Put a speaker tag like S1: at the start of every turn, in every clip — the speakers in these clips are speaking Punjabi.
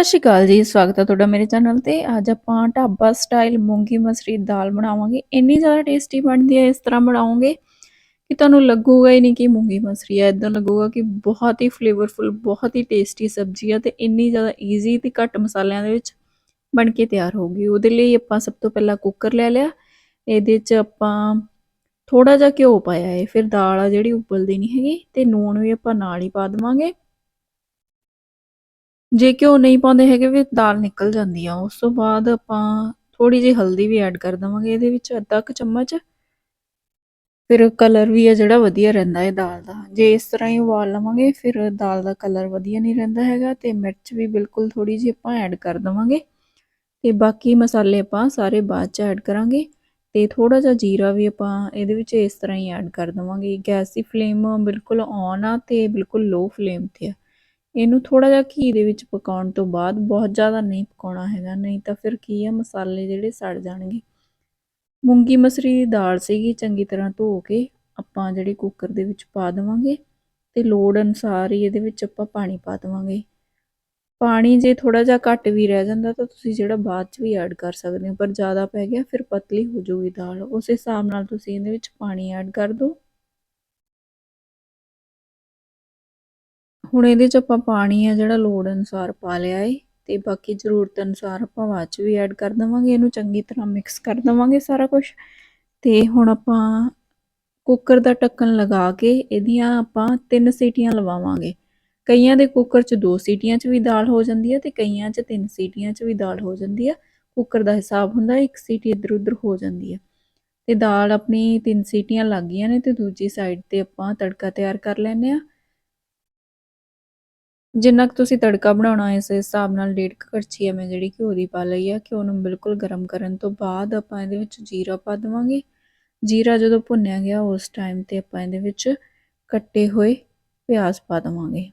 S1: ਸਤਿ ਸ਼੍ਰੀ ਅਕਾਲ ਜੀ, ਸਵਾਗਤ ਹੈ ਤੁਹਾਡਾ ਮੇਰੇ ਚੈਨਲ ਤੇ। ਅੱਜ ਆਪਾਂ ਢਾਬਾ ਸਟਾਈਲ ਮੂੰਗੀ ਮਸਰੀ ਦਾਲ ਬਣਾਵਾਂਗੇ। ਇੰਨੀ ਜ਼ਿਆਦਾ ਟੇਸਟੀ ਬਣਦੀ ਹੈ, ਇਸ ਤਰ੍ਹਾਂ ਬਣਾਓਗੇ ਕਿ ਤੁਹਾਨੂੰ ਲੱਗੂਗਾ ਹੀ ਨਹੀਂ ਕਿ ਮੂੰਗੀ ਮਸਰੀ ਹੈ। ਇਦਾਂ ਲੱਗੂਗਾ ਕਿ ਬਹੁਤ ਹੀ ਫਲੇਵਰਫੁਲ ਬਹੁਤ ਹੀ ਟੇਸਟੀ ਸਬਜ਼ੀ ਹੈ ਤੇ ਇੰਨੀ ਜ਼ਿਆਦਾ ਈਜ਼ੀ ਤੇ ਘੱਟ ਮਸਾਲਿਆਂ ਦੇ ਵਿੱਚ ਬਣ ਕੇ ਤਿਆਰ ਹੋਊਗੀ ਉਹਦੇ ਲਈ ਆਪਾਂ ਸਭ ਤੋਂ ਪਹਿਲਾਂ ਕੁੱਕਰ ਲੈ ਲਿਆ। ਇਹਦੇ 'ਚ ਆਪਾਂ ਥੋੜਾ ਜਿਹਾ ਘਿਓ ਪਾਇਆ ਹੈ। ਫਿਰ ਦਾਲ ਆ ਜਿਹੜੀ, ਉਬਲਦੀ ਨਹੀਂ ਹੈਗੀ ਤੇ ਨੂਣ ਵੀ ਆਪਾਂ ਨਾਲ ਹੀ ਪਾ ਦੇਵਾਂਗੇ। ਜੇ ਘਿਓ ਨਹੀਂ ਪਾਉਂਦੇ ਹੈਗੇ ਵੀ ਦਾਲ ਨਿਕਲ ਜਾਂਦੀ ਆ, ਉਸ ਤੋਂ ਬਾਅਦ ਆਪਾਂ ਥੋੜੀ ਜਿਹੀ ਹਲਦੀ ਵੀ ਐਡ ਕਰ ਦਵਾਂਗੇ ਇਹਦੇ ਵਿੱਚ, ਅੱਧਾ ਕੁ ਚਮਚ। ਫਿਰ ਕਲਰ ਵੀ ਆ ਜਿਹੜਾ ਵਧੀਆ ਰਹਿੰਦਾ ਹੈ ਦਾਲ ਦਾ। ਜੇ ਇਸ ਤਰ੍ਹਾਂ ਹੀ ਉਬਾਲ ਲਵਾਂਗੇ, ਫਿਰ ਦਾਲ ਦਾ ਕਲਰ ਵਧੀਆ ਨਹੀਂ ਰਹਿੰਦਾ ਹੈਗਾ ਤੇ ਮਿਰਚ ਵੀ ਬਿਲਕੁਲ ਥੋੜੀ ਜਿਹੀ ਆਪਾਂ ਐਡ ਕਰ ਦਵਾਂਗੇ। ਤੇ ਬਾਕੀ ਮਸਾਲੇ ਆਪਾਂ ਸਾਰੇ ਬਾਅਦ ਚ ਐਡ ਕਰਾਂਗੇ ਤੇ ਥੋੜਾ ਜਿਹਾ ਜੀਰਾ ਵੀ ਆਪਾਂ ਇਹਦੇ ਵਿੱਚ ਇਸ ਤਰ੍ਹਾਂ ਹੀ ਐਡ ਕਰ ਦਵਾਂਗੇ। ਗੈਸ ਦੀ ਫਲੇਮ ਬਿਲਕੁਲ ਔਨ ਆ ਤੇ ਬਿਲਕੁਲ ਲੋ ਫਲੇਮ ਤੇ ਆ। ਇਹਨੂੰ ਥੋੜਾ ਜਿਹਾ ਘੀ ਦੇ ਵਿੱਚ ਪਕਾਉਣ ਤੋਂ ਬਾਅਦ ਬਹੁਤ ਜ਼ਿਆਦਾ ਨਹੀਂ ਪਕਾਉਣਾ ਹੈਗਾ, ਨਹੀਂ ਤਾਂ ਫਿਰ ਕੀ ਆ, ਮਸਾਲੇ ਜਿਹੜੇ ਸੜ ਜਾਣਗੇ। ਮੂੰਗੀ ਮਸਰੀ ਦੀ ਦਾਲ ਸੀਗੀ, ਚੰਗੀ ਤਰ੍ਹਾਂ ਧੋ ਕੇ ਆਪਾਂ ਜਿਹੜੀ ਕੁੱਕਰ ਦੇ ਵਿੱਚ ਪਾ ਦੇਵਾਂਗੇ ਤੇ ਲੋੜ ਅਨੁਸਾਰ ਹੀ ਇਹਦੇ ਵਿੱਚ ਆਪਾਂ ਪਾਣੀ ਪਾ ਦੇਵਾਂਗੇ। ਪਾਣੀ ਜੇ ਥੋੜਾ ਜਿਹਾ ਘੱਟ ਵੀ ਰਹਿ ਜਾਂਦਾ ਤਾਂ ਤੁਸੀਂ ਜਿਹੜਾ ਬਾਅਦ ਚ ਵੀ ਐਡ ਕਰ ਸਕਦੇ ਹੋ, ਪਰ ਜ਼ਿਆਦਾ ਪੈ ਗਿਆ, ਫਿਰ ਪਤਲੀ ਹੋ ਜਾਊਗੀ ਦਾਲ। ਉਸ ਹਿਸਾਬ ਨਾਲ ਤੁਸੀਂ ਇਹਦੇ ਵਿੱਚ ਪਾਣੀ ਐਡ ਕਰ ਦਿਓ। ਹੁਣ ਇਹਦੇ ਚ ਆਪਾਂ ਪਾਣੀ ਆ ਜਿਹੜਾ ਲੋੜ ਅਨੁਸਾਰ ਪਾ ਲਿਆ ਏ, ਤੇ ਬਾਕੀ ਜ਼ਰੂਰਤ ਅਨੁਸਾਰ ਆਪਾਂ ਬਾਅਦ ਚ ਵੀ ਐਡ ਕਰ ਦਵਾਂਗੇ, ਇਹਨੂੰ ਚੰਗੀ ਤਰ੍ਹਾਂ ਮਿਕਸ ਕਰ ਦਵਾਂਗੇ ਸਾਰਾ ਕੁਝ ਤੇ ਹੁਣ ਆਪਾਂ ਕੁੱਕਰ ਦਾ ਢੱਕਣ ਲਗਾ ਕੇ ਇਹਦੀਆਂ ਆਪਾਂ ਤਿੰਨ ਸੀਟੀਆਂ ਲਵਾਵਾਂਗੇ। ਕਈਆਂ ਦੇ ਕੁੱਕਰ 'ਚ ਦੋ ਸੀਟੀਆਂ 'ਚ ਵੀ ਦਾਲ ਹੋ ਜਾਂਦੀ ਹੈ ਤੇ ਕਈਆਂ 'ਚ ਤਿੰਨ ਸੀਟੀਆਂ 'ਚ ਵੀ ਦਾਲ ਹੋ ਜਾਂਦੀ ਹੈ ਕੁੱਕਰ ਦਾ ਹਿਸਾਬ ਹੁੰਦਾ ਇੱਕ ਸੀਟੀ ਇੱਧਰ ਉੱਧਰ ਹੋ ਜਾਂਦੀ ਹੈ ਤੇ ਦਾਲ ਆਪਣੀ ਤਿੰਨ ਸੀਟੀਆਂ ਲੱਗ ਗਈਆਂ ਨੇ, ਤੇ ਦੂਜੀ ਸਾਈਡ ਤੇ ਆਪਾਂ ਤੜਕਾ ਤਿਆਰ ਕਰ ਲੈਨੇ ਆ। ਜਿੰਨਾ ਕੁ ਤੁਸੀਂ ਤੜਕਾ ਬਣਾਉਣਾ ਇਸ ਹਿਸਾਬ ਨਾਲ ਡੇਢ ਕੁ ਕੜਛੀ ਐ ਮੈਂ ਜਿਹੜੀ ਘਿਓ ਦੀ ਪਾ ਲਈ ਆ, ਘਿਓ ਨੂੰ ਬਿਲਕੁਲ ਗਰਮ ਕਰਨ ਤੋਂ ਬਾਅਦ ਆਪਾਂ ਇਹਦੇ ਵਿੱਚ ਜੀਰਾ ਪਾ ਦੇਵਾਂਗੇ। ਜੀਰਾ ਜਦੋਂ ਭੁੰਨਿਆ ਗਿਆ ਉਸ ਟਾਈਮ ਤੇ ਆਪਾਂ ਇਹਦੇ ਵਿੱਚ ਕੱਟੇ ਹੋਏ ਪਿਆਜ਼ ਪਾ ਦੇਵਾਂਗੇ।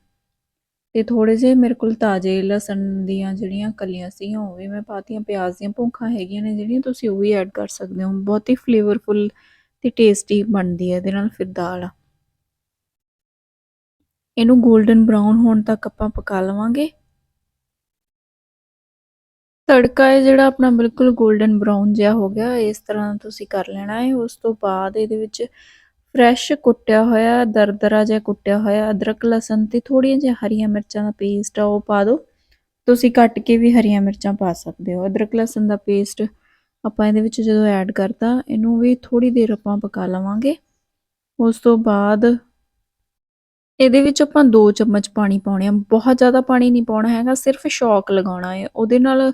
S1: ਤੇ ਥੋੜੇ ਜਿਹੇ ਮੇਰੇ ਕੋਲ ਤਾਜ਼ੇ ਲਸਣ ਦੀਆਂ ਜਿਹੜੀਆਂ ਕਲੀਆਂ ਸੀ ਉਹ ਵੀ ਮੈਂ ਪਾਤੀਆਂ। ਪਿਆਜ਼ ਦੀਆਂ ਭੁੰਖਾਂ ਹੈਗੀਆਂ ਨੇ ਜਿਹੜੀਆਂ, ਤੁਸੀਂ ਉਹ ਵੀ ਐਡ ਕਰ ਸਕਦੇ ਹੋ। ਬਹੁਤ ਹੀ ਫਲੇਵਰਫੁਲ ਤੇ ਟੇਸਟੀ ਬਣਦੀ ਹੈ ਇਹਦੇ ਨਾਲ ਫਿਰ ਦਾਲ। ਇਹਨੂੰ 골ਡਨ ਬਰਾਊਨ ਹੋਣ ਤੱਕ ਆਪਾਂ ਪਕਾ ਲਵਾਂਗੇ। ਤੜਕਾ ਹੈ ਜਿਹੜਾ ਆਪਣਾ ਬਿਲਕੁਲ 골ਡਨ ਬਰਾਊਨ ਜਿਹਾ ਹੋ ਗਿਆ, ਇਸ ਤਰ੍ਹਾਂ ਤੁਸੀਂ ਕਰ ਲੈਣਾ ਹੈ ਉਸ ਤੋਂ ਬਾਅਦ ਇਹਦੇ ਵਿੱਚ ਫਰੈਸ਼ ਕੁੱਟਿਆ ਹੋਇਆ, ਦਰਦਰਾ ਜਿਹਾ ਕੁੱਟਿਆ ਹੋਇਆ, ਅਦਰਕ, ਲਸਣ ਤੇ ਥੋੜੀਆਂ ਜਿਹੀਆਂ ਹਰੀਆਂ ਮਿਰਚਾਂ ਦਾ ਪੇਸਟ ਆ, ਉਹ ਪਾ ਦਿਓ। ਤੁਸੀਂ ਕੱਟ ਕੇ ਵੀ ਹਰੀਆਂ ਮਿਰਚਾਂ ਪਾ ਸਕਦੇ ਹੋ। ਅਦਰਕ, ਲਸਣ ਦਾ ਪੇਸਟ ਆਪਾਂ ਇਹਦੇ ਵਿੱਚ ਜਦੋਂ ਐਡ ਕਰਤਾ, ਇਹਨੂੰ ਵੀ ਥੋੜੀ ਦੇਰ ਆਪਾਂ ਪਕਾ ਲਵਾਂਗੇ। ਉਸ ਤੋਂ ਬਾਅਦ ਇਹਦੇ ਵਿੱਚ ਆਪਾਂ 2 ਚਮਚ ਪਾਣੀ ਪਾਉਣੇ ਆ। ਬਹੁਤ ਜ਼ਿਆਦਾ ਪਾਣੀ ਨਹੀਂ ਪਾਉਣਾ ਹੈਗਾ, ਸਿਰਫ ਸ਼ੌਕ ਲਗਾਉਣਾ ਹੈ। ਉਹਦੇ ਨਾਲ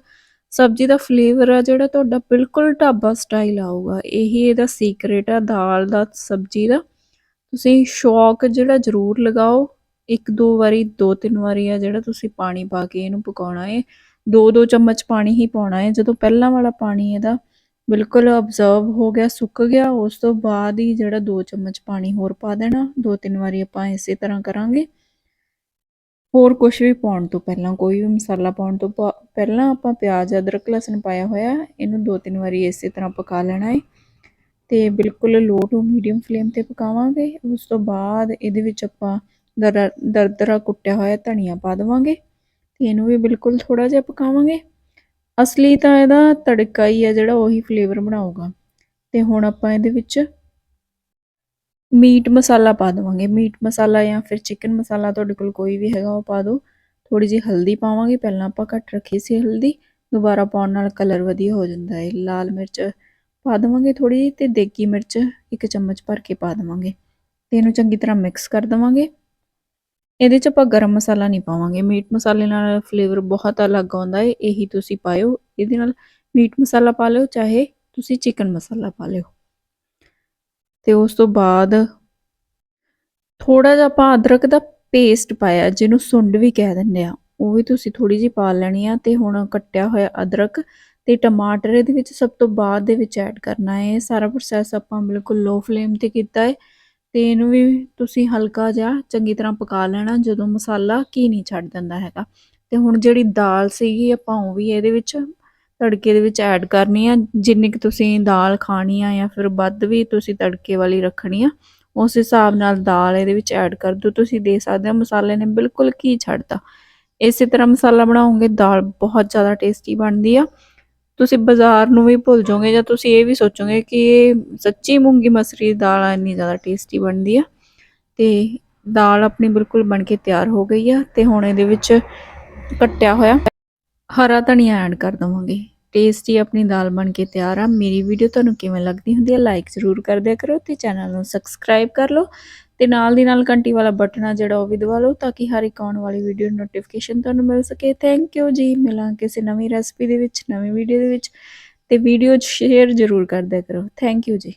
S1: ਸਬਜ਼ੀ ਦਾ ਫਲੇਵਰ ਆ ਜਿਹੜਾ ਤੁਹਾਡਾ ਬਿਲਕੁਲ ਢਾਬਾ ਸਟਾਈਲ ਆਊਗਾ। ਇਹੀ ਇਹਦਾ ਸੀਕ੍ਰੇਟ ਆ, ਦਾਲ ਦਾ ਸਬਜ਼ੀ ਦਾ। ਤੁਸੀਂ ਸ਼ੌਕ ਜਿਹੜਾ ਜ਼ਰੂਰ ਲਗਾਓ। ਇੱਕ, ਦੋ ਵਾਰੀ, ਦੋ, ਤਿੰਨ ਵਾਰੀ ਆ ਜਿਹੜਾ ਤੁਸੀਂ ਪਾਣੀ ਪਾ ਕੇ ਇਹਨੂੰ ਪਕਾਉਣਾ ਹੈ। ਦੋ ਦੋ ਚਮਚ ਪਾਣੀ ਹੀ ਪਾਉਣਾ ਹੈ। ਜਦੋਂ ਪਹਿਲਾਂ ਵਾਲਾ ਪਾਣੀ ਇਹਦਾ ਬਿਲਕੁਲ ਅਬਜ਼ਰਵ ਹੋ ਗਿਆ, ਸੁੱਕ ਗਿਆ, ਉਸ ਤੋਂ ਬਾਅਦ ਹੀ ਜਿਹੜਾ 2 ਚਮਚ ਪਾਣੀ ਹੋਰ ਪਾ ਦੇਣਾ, ਦੋ ਤਿੰਨ ਵਾਰੀ ਆਪਾਂ ਇਸੇ ਤਰ੍ਹਾਂ ਕਰਾਂਗੇ। ਹੋਰ ਕੁਝ ਵੀ ਪਾਉਣ ਤੋਂ ਪਹਿਲਾਂ, ਕੋਈ ਵੀ ਮਸਾਲਾ ਪਾਉਣ ਤੋਂ ਪਹਿਲਾਂ ਆਪਾਂ ਪਿਆਜ਼, ਅਦਰਕ, ਲਸਣ ਪਾਇਆ ਹੋਇਆ, ਇਹਨੂੰ ਦੋ ਤਿੰਨ ਵਾਰੀ ਇਸੇ ਤਰ੍ਹਾਂ ਪਕਾ ਲੈਣਾ ਹੈ ਤੇ ਬਿਲਕੁਲ ਲੋ ਟੂ ਮੀਡੀਅਮ ਫਲੇਮ ਤੇ ਪਕਾਵਾਂਗੇ, ਉਸ ਤੋਂ ਬਾਅਦ ਇਹਦੇ ਵਿੱਚ ਆਪਾਂ ਦਰਦਰਾ ਕੁੱਟਿਆ ਹੋਇਆ ਧਨੀਆ ਪਾ ਦੇਵਾਂਗੇ, ਤੇ ਇਹਨੂੰ ਵੀ ਬਿਲਕੁਲ ਥੋੜਾ ਜਿਹਾ ਪਕਾਵਾਂਗੇ। ਅਸਲੀ ਤਾਂ ਇਹਦਾ ਤੜਕਾ ਹੀ ਹੈ ਜਿਹੜਾ ਉਹੀ ਫਲੇਵਰ ਬਣਾਊਗਾ। ਤੇ ਹੁਣ ਆਪਾਂ ਇਹਦੇ ਵਿੱਚ ਮੀਟ ਮਸਾਲਾ ਪਾ ਦਵਾਂਗੇ। ਮੀਟ ਮਸਾਲਾ ਜਾਂ ਫਿਰ ਚਿਕਨ ਮਸਾਲਾ ਤੁਹਾਡੇ ਕੋਲ ਕੋਈ ਵੀ ਹੈਗਾ ਉਹ ਪਾ ਦਿਓ। ਥੋੜੀ ਜਿਹੀ ਹਲਦੀ ਪਾਵਾਂਗੇ। ਪਹਿਲਾਂ ਆਪਾਂ ਘੱਟ ਰੱਖੀ ਸੀ ਹਲਦੀ। ਦੁਬਾਰਾ ਪਾਉਣ ਨਾਲ ਕਲਰ ਵਧੀਆ ਹੋ ਜਾਂਦਾ ਹੈ ਲਾਲ ਮਿਰਚ ਪਾ ਦਵਾਂਗੇ ਥੋੜੀ ਤੇ ਦੇਗੀ ਮਿਰਚ ਇੱਕ ਚਮਚ ਭਰ ਕੇ ਪਾ ਦਵਾਂਗੇ। ਤੇ ਇਹਨੂੰ ਚੰਗੀ ਤਰ੍ਹਾਂ ਮਿਕਸ ਕਰ ਦਵਾਂਗੇ। ਇਹਦੇ 'ਚ ਆਪਾਂ ਗਰਮ ਮਸਾਲਾ ਨਹੀਂ ਪਾਵਾਂਗੇ। ਮੀਟ ਮਸਾਲੇ ਨਾਲ ਫਲੇਵਰ ਬਹੁਤ ਅਲੱਗ ਆਉਂਦਾ ਹੈ ਇਹੀ ਤੁਸੀਂ ਪਾਇਓ। ਇਹਦੇ ਨਾਲ ਮੀਟ ਮਸਾਲਾ ਪਾ ਲਿਓ, ਚਾਹੇ ਤੁਸੀਂ ਚਿਕਨ ਮਸਾਲਾ ਪਾ ਲਿਓ। ਤੇ ਉਸ ਤੋਂ ਬਾਅਦ ਥੋੜਾ ਜਿਹਾ ਆਪਾਂ ਅਦਰਕ ਦਾ ਪੇਸਟ ਪਾਇਆ, ਜਿਹਨੂੰ ਸੁੰਡ ਵੀ ਕਹਿ ਦਿੰਦੇ ਆ। ਉਹ ਵੀ ਤੁਸੀਂ ਥੋੜੀ ਜਿਹੀ ਪਾ ਲੈਣੀ ਆ ਤੇ ਹੁਣ ਕੱਟਿਆ ਹੋਇਆ ਅਦਰਕ ਤੇ ਟਮਾਟਰ ਇਹਦੇ ਵਿੱਚ ਸਭ ਤੋਂ ਬਾਅਦ ਦੇ ਵਿੱਚ ਐਡ ਕਰਨਾ ਹੈ ਇਹ ਸਾਰਾ ਪ੍ਰੋਸੈਸ ਆਪਾਂ ਬਿਲਕੁਲ ਲੋ ਫਲੇਮ ਤੇ ਕੀਤਾ ਹੈ ਤੇ ਇਹਨੂੰ ਵੀ ਤੁਸੀਂ ਹਲਕਾ ਜਿਹਾ ਚੰਗੀ ਤਰ੍ਹਾਂ ਪਕਾ ਲੈਣਾ, ਜਦੋਂ ਮਸਾਲਾ ਕੀ ਨਹੀਂ ਛੱਡ ਦਿੰਦਾ ਹੈਗਾ। ਤੇ ਹੁਣ ਜਿਹੜੀ ਦਾਲ ਸੀਗੀ, ਆਪਾਂ ਉਹ ਵੀ ਇਹਦੇ ਵਿੱਚ ਤੜਕੇ ਦੇ ਵਿੱਚ ਐਡ ਕਰਨੀ ਆ। ਜਿੰਨੀ ਕਿ ਤੁਸੀਂ ਦਾਲ ਖਾਣੀ ਆ ਜਾਂ ਫਿਰ ਵੱਧ ਵੀ ਤੁਸੀਂ ਤੜਕੇ ਵਾਲੀ ਰੱਖਣੀ ਆ, ਉਸ ਹਿਸਾਬ ਨਾਲ ਦਾਲ ਇਹਦੇ ਵਿੱਚ ਐਡ ਕਰ ਦਿਓ। ਤੁਸੀਂ ਦੇ ਸਕਦੇ ਹੋ, ਮਸਾਲੇ ਨੇ ਬਿਲਕੁਲ ਕੀ ਛੱਡਤਾ। ਇਸੇ ਤਰ੍ਹਾਂ ਮਸਾਲਾ ਬਣਾਉਂਗੇ ਦਾਲ ਬਹੁਤ ਜ਼ਿਆਦਾ ਟੇਸਟੀ ਬਣਦੀ ਆ। ਤੁਸੀਂ ਬਾਜ਼ਾਰ ਨੂੰ ਵੀ ਭੁੱਲ ਜਾਓਗੇ ਜਾਂ ਤੁਸੀਂ ਇਹ ਵੀ ਸੋਚੋਗੇ ਕਿ ਇਹ ਸੱਚੀ ਮੂੰਗੀ ਮਸਰੀ ਦੀ ਦਾਲ ਇੰਨੀ ਜ਼ਿਆਦਾ ਟੇਸਟੀ ਬਣਦੀ ਆ। ਤੇ ਦਾਲ ਆਪਣੀ ਬਿਲਕੁਲ ਬਣ ਕੇ ਤਿਆਰ ਹੋ ਗਈ ਆ ਤੇ ਹੁਣ ਇਹਦੇ ਵਿੱਚ ਕੱਟਿਆ ਹੋਇਆ ਹਰਾ ਧਨੀਆ ਐਡ ਕਰ ਦਵਾਂਗੇ। ਟੇਸਟੀ ਆਪਣੀ ਦਾਲ ਬਣ ਕੇ ਤਿਆਰ ਆ। ਮੇਰੀ ਵੀਡੀਓ ਤੁਹਾਨੂੰ ਕਿਵੇਂ ਲੱਗਦੀ ਹੁੰਦੀ ਹੈ ਲਾਈਕ ਜ਼ਰੂਰ ਕਰ ਦਿਆ ਕਰੋ ਤੇ ਚੈਨਲ ਨੂੰ ਸਬਸਕ੍ਰਾਈਬ ਕਰ ਲਓ ਤੇ ਨਾਲ ਦੀ ਨਾਲ ਘੰਟੀ ਵਾਲਾ ਬਟਨ ਆ ਜਿਹੜਾ ਉਹ ਵੀ ਦਬਾ ਲਓ ਤਾਂ ਕਿ ਹਰ ਇੱਕ ਆਉਣ ਵਾਲੀ ਵੀਡੀਓ ਨੋਟੀਫਿਕੇਸ਼ਨ ਤੁਹਾਨੂੰ ਮਿਲ ਸਕੇ। ਥੈਂਕ ਯੂ ਜੀ। ਮਿਲਾਂ ਕਿਸੇ ਨਵੀਂ ਰੈਸਪੀ ਦੇ ਵਿੱਚ, ਨਵੀਂ ਵੀਡੀਓ ਦੇ ਵਿੱਚ ਤੇ ਵੀਡੀਓ ਸ਼ੇਅਰ ਜ਼ਰੂਰ ਕਰ ਦਿਆ ਕਰੋ। ਥੈਂਕ ਯੂ ਜੀ।